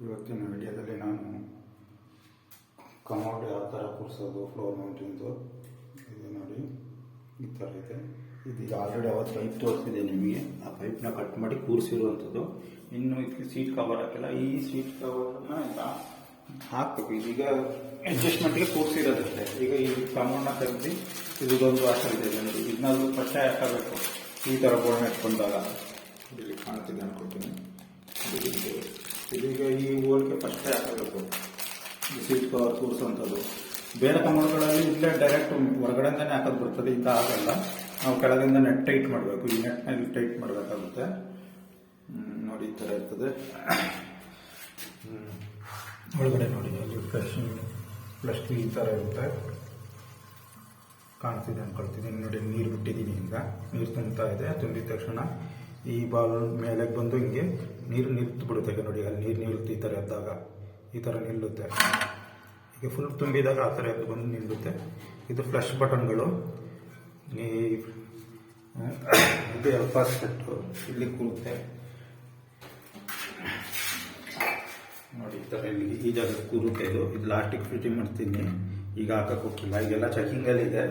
ಇವತ್ತಿನ ವಿಡಿಯೋದಲ್ಲಿ ನಾನು ಕಮೋಡ್ ಯಾವ ಥರ ಕೂರಿಸೋದು ಫ್ಲೋರ್ ಮೌಂಟಿಂದು ಇದು ನೋಡಿ, ಈ ಥರ ಇದೆ. ಇದೀಗ ಆಲ್ರೆಡಿ ಅವತ್ತು ಪೈಪ್ ತೋರಿಸಿದೆ ನಿಮಗೆ. ಆ ಪೈಪ್ನ ಕಟ್ ಮಾಡಿ ಕೂರಿಸಿರುವಂಥದ್ದು. ಇನ್ನು ಇದಕ್ಕೆ ಸೀಟ್ ಕವರ್ ಹಾಕಿಲ್ಲ. ಈ ಸೀಟ್ ಕವರ್ನ ಹಾಕಬೇಕು. ಇದೀಗ ಅಡ್ಜಸ್ಟ್ಮೆಂಟ್ಗೆ ಕೂರಿಸಿರೋದಷ್ಟೇ. ಈಗ ಈ ಕಮೋಡ್ನ ತೆಗೆದು ಇದೊಂದು ಆಸೆ ಇದೆ. ನೋಡಿ ಇದನ್ನ ಪಟ್ಟೆ ಹಾಕಬೇಕು. ಈ ಥರ ಬೋರ್ಡ್ ಇಟ್ಕೊಂಡಾಗ. ಇಲ್ಲಿ ಕಾಣ್ತಿದೆ ಅನ್ಕೊಳ್ತೀನಿ ಇದು- ಇದೀಗ ಈ ಹೋಲಿಕೆ ಫಸ್ಟೇ ಹಾಕಬೇಕು. ಬಿಸಿಟ್ ಕವರ್ ಕೂರಿಸುವಂಥದ್ದು. ಬೇರೆ ಕಮಲ್ಗಳಲ್ಲಿ ಇಲ್ಲೇ ಡೈರೆಕ್ಟ್ ಹೊರಗಡೆಯಿಂದನೇ ಹಾಕೋದು ಬರ್ತದೆ, ಇಂಥ ಆಗಲ್ಲ ನಾವು ಕೆಳಗಿಂದ ನೆಟ್ ಟೈಟ್ ಮಾಡಬೇಕು. ಈ ನೆಟ್ ಟೈಟ್ ಮಾಡಬೇಕಾಗುತ್ತೆ. ನೋಡಿ ಈ ಥರ ಇರ್ತದೆ. ಒಳಗಡೆ ನೋಡಿ, ಅಲ್ಲಿ ಪ್ಲಸ್ ಪ್ಲಸ್ ಈ ಥರ ಇರುತ್ತೆ. ಕಾಣ್ತಿದೆ ಅನ್ಕೊಳ್ತೀನಿ. ನೋಡಿ, ನೀರು ಬಿಟ್ಟಿದ್ದೀನಿ ಈಗ. ನೀರು ತುಂಬ್ತಾ ಇದೆ. ತುಂಬಿದ ತಕ್ಷಣ ಈ ಬಾಲ್ ಮೇಲೆ ಬಂದು ಹಿಂಗೆ ನೀರು ನಿಲ್ತು ಬಿಡುತ್ತೆ ನೋಡಿ, ಅಲ್ಲಿ ನೀರು ನಿಲ್ಲುತ್ತೆ ಈ ಥರ ಎದ್ದಾಗ, ಈ ಥರ ನಿಲ್ಲುತ್ತೆ. ಈಗ ಫುಲ್ ತುಂಬಿದಾಗ ಆ ಥರ ಎದ್ದು ಬಂದು ನಿಲ್ಲುತ್ತೆ. ಇದು ಫ್ಲಶ್ ಬಟನ್ಗಳು ಈ ಇದು ಎಲ್ಪಾಸ್ ಸೆಟ್ಟು ಇಲ್ಲಿ ಕೂರುತ್ತೆ ನೋಡಿ, ಈ ಥರ ಇಲ್ಲಿ ಈ ಜಾಗ ಕೂರುತ್ತೆ ಇದು. ಇದು ಲಾಸ್ಟಿಕ್ ಫಿಟಿಂಗ್ ಮಾಡ್ತೀನಿ. ಈಗ ಹಾಕಕ್ಕೆ ಹೋಗ್ತಿಲ್ಲ. ಈಗೆಲ್ಲ ಚೆಕಿಂಗಲ್ಲಿದೆ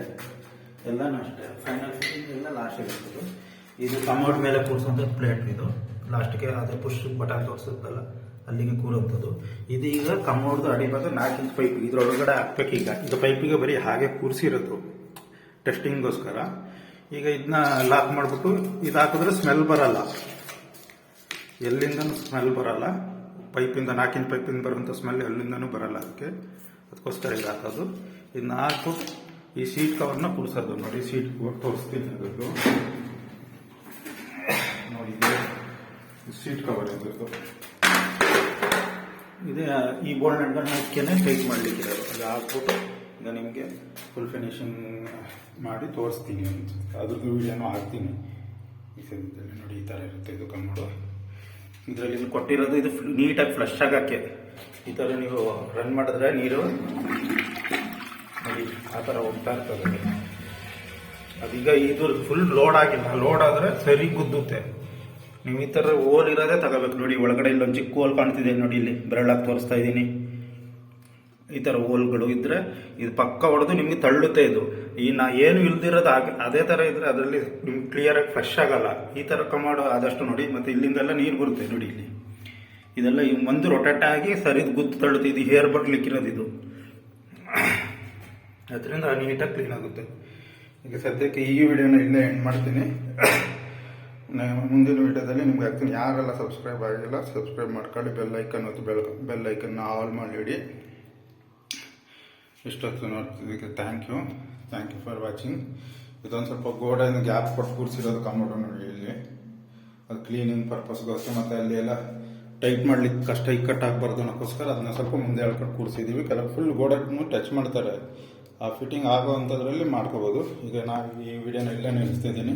ಎಲ್ಲನೂ ಅಷ್ಟೇ ಫೈನಲ್ ಫಿಟ್ಟಿಂಗ್ ಎಲ್ಲ ಲಾಸ್ಟಿಗೆ ಇರ್ತದೆ ಇದು ಕಮೌಟ್ ಮೇಲೆ ಕೂರಿಸುವಂಥ ಪ್ಲೇಟ್ ಇದು. ಲಾಸ್ಟಿಗೆ ಅದೇ ಪುಷ್ ಬಟನ್ ತೋರಿಸುತ್ತಲ್ಲ, ಅಲ್ಲಿಗೆ ಕೂರುವಂಥದ್ದು. ಇದು ಈಗ ಕಮೋಡ್ದು ಬಂದು ನಾಲ್ಕು ಇಂಚ್ ಪೈಪ್ ಇದ್ರೊಳಗಡೆ ಹಾಕ್ಬೇಕು ಈಗ. ಇದು ಪೈಪಿಗೆ ಬರೀ ಹಾಗೆ ಕೂರಿಸಿರೋದು. ಟೆಸ್ಟಿಂಗ್ಗೋಸ್ಕರ ಈಗ ಇದನ್ನ ಲಾಕ್ ಮಾಡಿಬಿಟ್ಟು ಇದು ಹಾಕಿದ್ರೆ ಸ್ಮೆಲ್ ಬರಲ್ಲ. ಎಲ್ಲಿಂದ ಸ್ಮೆಲ್ ಬರಲ್ಲ. ಪೈಪಿಂದ ನಾಲ್ಕಿನ ಪೈಪಿಂದ ಬರುವಂಥ ಸ್ಮೆಲ್ ಎಲ್ಲಿಂದನೂ ಬರಲ್ಲ ಅದಕ್ಕೆ. ಅದಕ್ಕೋಸ್ಕರ ಇದು ಹಾಕೋದು. ಇದನ್ನ ಹಾಕು ಈ ಸೀಟ್ ಕವರ್ನ ಕೂರಿಸೋದು. ನೋಡಿ ಸೀಟ್ ತೋರಿಸ್ತೀನಿ. ಅದರದ್ದು ನೋಡಿ ಸೀಟ್ ಕವರ್ ಇದ್ರದ್ದು ಇದೇ. ಈ ಬೋಲ್ಡ್ ನಡ್ಗಳನ್ನ ಟೈಟ್ ಮಾಡಲಿಕ್ಕೆ ಇರೋದು. ಅದು ಹಾಕ್ಬಿಟ್ಟು ಈಗ ನಿಮಗೆ ಫುಲ್ ಫಿನಿಶಿಂಗ್ ಮಾಡಿ ತೋರಿಸ್ತೀನಿ ಅಂತ. ಅದ್ರದ್ದು ವಿಡಿಯೋನು ಹಾಕ್ತೀನಿ. ಈ ಸದ್ಯದಲ್ಲಿ ನೋಡಿ, ಈ ಥರ ಇರುತ್ತೆ ಇದು ಕಮ್ಮಡು ಇದರಲ್ಲಿ ಇದು ಕೊಟ್ಟಿರೋದು, ಇದು ನೀಟಾಗಿ ಫ್ಲಶ್ ಆಗಕ್ಕೆ. ಈ ಥರ ನೀವು ರನ್ ಮಾಡಿದ್ರೆ ನೀರು ನೋಡಿ, ಆ ಥರ ಹೋಗ್ತಾ ಇರ್ತದೆ. ಅದೀಗ ಇದು ಫುಲ್ ಲೋಡ್ ಆಗಿಲ್ಲ ಲೋಡ್ ಆದರೆ ಸರಿ ಗುದ್ದುತ್ತೆ. ನೀವು ಈ ಥರ ಹೋಲ್ ಇರೋದೇ ತಗೋಬೇಕು. ನೋಡಿ, ಒಳಗಡೆ ಇಲ್ಲೊಂದು ಚಿಕ್ಕ ಹೋಲ್ ಕಾಣ್ತಿದೆ. ನೋಡಿ, ಇಲ್ಲಿ ಬೆರಳಾಗಿ ತೋರಿಸ್ತಾ ಇದ್ದೀನಿ. ಈ ಥರ ಹೋಲ್ಗಳು ಇದ್ರೆ ಇದು ಪಕ್ಕ ಹೊಡೆದು ನಿಮಗೆ ತಳ್ಳುತ್ತೆ ಇದು. ಈ ನಾ ಏನು ಇಲ್ದಿರೋದು ಅದೇ ಥರ ಇದ್ರೆ ಅದರಲ್ಲಿ ನಿಮ್ಗೆ ಕ್ಲಿಯರಾಗಿ ಫ್ರೆಶ್ ಆಗಲ್ಲ. ಈ ಥರ ಕಮಾಡು ಆದಷ್ಟು ನೋಡಿ, ಮತ್ತು ಇಲ್ಲಿಂದೆಲ್ಲ ನೀರು ಬರುತ್ತೆ ನೋಡಿ ಇಲ್ಲಿ. ಇದೆಲ್ಲ ಈ ಒಂದು ರೊಟೇಟ್ ಆಗಿ ಸರಿದು ಗುದ್ದು ತಳ್ಳುತ್ತೆ. ಇದು ಹೇರ್ ಬಟ್ಲಿಕ್ಕಿರೋದು ಇದು. ಅದರಿಂದ ನೀಟಾಗಿ ಕ್ಲೀನ್ ಆಗುತ್ತೆ. ಈಗ ಸದ್ಯಕ್ಕೆ ಈ ವಿಡಿಯೋನ ಇಲ್ಲೇ ಎಂಡ್ ಮಾಡ್ತೀನಿ. ಮುಂದಿನ ವೀಡಿಯೋದಲ್ಲಿ ನಿಮ್ಗೆ ಹಾಕ್ತೀನಿ ಯಾರೆಲ್ಲ ಸಬ್ಸ್ಕ್ರೈಬ್ ಆಗಿಲ್ಲ ಸಬ್ಸ್ಕ್ರೈಬ್ ಮಾಡ್ಕೊಳ್ಳಿ ಬೆಲ್ ಐಕನ್ ಹೊತ್ತು ಬೆಲ್ ಬೆಲ್ ಐಕನ್ನ ಆಲ್ ಮಾಡಿಡಿ. ಇಷ್ಟೊತ್ತು ನೋಡ್ತಿದ್ದಕ್ಕೆ thank you thank you for watching ಇದೊಂದು ಸ್ವಲ್ಪ ಗೋಡೆಯಿಂದ ಗ್ಯಾಪ್ ಕೊಟ್ಟು ಕೂರಿಸಿರೋದು ಕಂಪ್ಯೂಟರ್ ನೋಡಿ ಇಲ್ಲಿ. ಅದು ಕ್ಲೀನಿಂಗ್ ಪರ್ಪಸ್ಗೋಸ್ಕರ ಮತ್ತು ಅಲ್ಲಿ ಎಲ್ಲ ಟೈಪ್ ಮಾಡ್ಲಿಕ್ಕೆ ಕಷ್ಟ ಇಕ್ಕಟ್ಟು ಆಗಬಾರ್ದು ಅನ್ನೋಕ್ಕೋಸ್ಕರ ಅದನ್ನ ಸ್ವಲ್ಪ ಮುಂದೆ ಹೇಳ್ಕೊಂಡು ಕೂರಿಸಿದ್ದೀವಿ ಕೆಲವು ಫುಲ್ ಗೋಡೆನೂ ಟಚ್ ಮಾಡ್ತಾರೆ. ಆ ಫಿಟ್ಟಿಂಗ್ ಆಗೋ ಅಂಥದ್ರಲ್ಲಿ ಮಾಡ್ಕೋಬೋದು. ಈಗ ನಾನು ಈ ವಿಡಿಯೋನ ಇಲ್ಲೇ ನಿಲ್ಲಿಸ್ತಿದ್ದೀನಿ